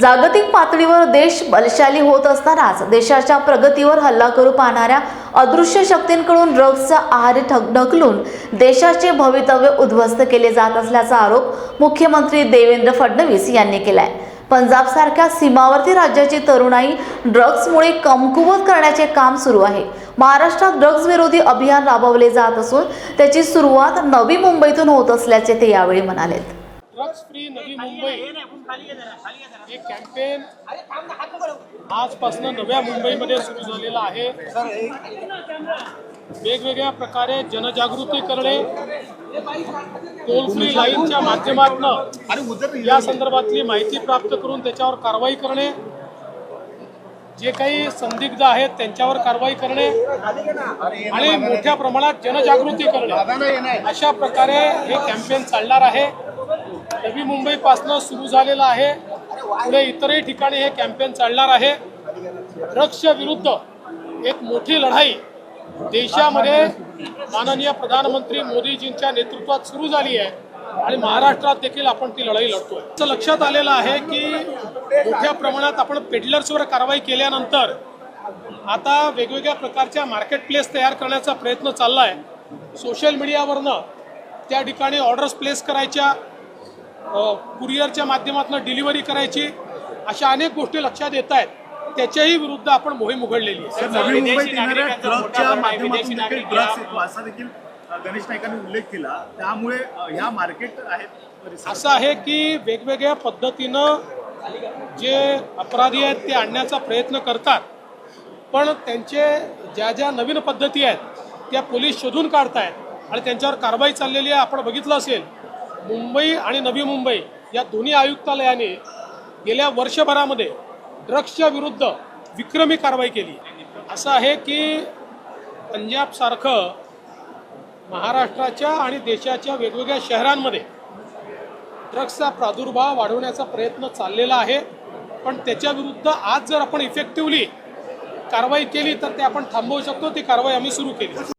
जागतिक पातळीवर देश बलशाली होत असतानाच देशाच्या प्रगतीवर हल्ला करू पाहणाऱ्या अदृश्य शक्तींकडून ड्रग्जचा आहारी ठग ढकलून देशाचे भवितव्य उद्ध्वस्त केले जात असल्याचा आरोप मुख्यमंत्री देवेंद्र फडणवीस यांनी केलाय. पंजाबसारख्या सीमावर्ती राज्याची तरुणाई ड्रग्जमुळे कमकुवत करण्याचे काम सुरू आहे. महाराष्ट्रात ड्रग्ज विरोधी अभियान राबवले जात असून त्याची सुरुवात नवी मुंबईतून होत असल्याचे ते यावेळी म्हणालेत. Drugs free Navi Mumbai. हे कॅम्पेन आजपासून नव्या मुंबईमध्ये सुरू झालेलं आहे. वेगवेगळ्या प्रकारे जनजागृती करणे. टोल फ्री लाईनच्या माध्यमातून या संदर्भातली माहिती प्राप्त करून त्याच्यावर कारवाई करणे. जे काही संदिग्ध आहेत त्यांच्यावर कारवाई करणे. आणि मोठ्या प्रमाणात जनजागृती करणे. अशा प्रकारे हे कॅम्पेन चालणार आहे. नवी मुंबईपासनं सुरू झालेलं आहे. पुढे इतरही ठिकाणी हे कॅम्पेन चालणार आहे. ड्रग्सच्या विरुद्ध एक मोठी लढाई देशामध्ये माननीय प्रधानमंत्री मोदीजींच्या नेतृत्वात सुरू झाली आहे. आणि महाराष्ट्रात देखील आपण ती लढाई लढतोय. असं लक्षात आलेलं आहे की मोठ्या प्रमाणात आपण पेडलर्सवर कारवाई केल्यानंतर आता वेगवेगळ्या प्रकारच्या मार्केट प्लेस तयार करण्याचा प्रयत्न चालला आहे सोशल मीडियावरनं त्या ठिकाणी ऑर्डर्स प्लेस करायच्या कुरिअरच्या माध्यमातून डिलिव्हरी करायची अशा अनेक गोष्टी लक्षात येत आहेत. त्याच्याही विरुद्ध आपण मोहीम उघडलेली गणेश उल्लेख केला. त्यामुळे ह्या मार्केट आहेत. असं आहे की वेगवेगळ्या पद्धतीनं जे अपराधी आहेत ते आणण्याचा प्रयत्न करतात. पण त्यांचे ज्या ज्या नवीन पद्धती आहेत त्या पोलीस शोधून काढतायत. आणि त्यांच्यावर कारवाई चाललेली आहे आपण बघितलं असेल. मुंबई आणि नवी मुंबई या दोन्ही आयुक्तालयाने गेल्या वर्षभरामध्ये ड्रग्सच्या विरुद्ध विक्रमी कारवाई केली. असं आहे की पंजाबसारखं महाराष्ट्राच्या आणि देशाच्या वेगवेगळ्या शहरांमध्ये ड्रग्सचा प्रादुर्भाव वाढवण्याचा प्रयत्न चाललेला आहे. पण त्याच्या विरुद्ध आज जर आपण इफेक्टिव्हली कारवाई केली तर ते आपण थांबवू शकतो. ती कारवाई आम्ही सुरू केली.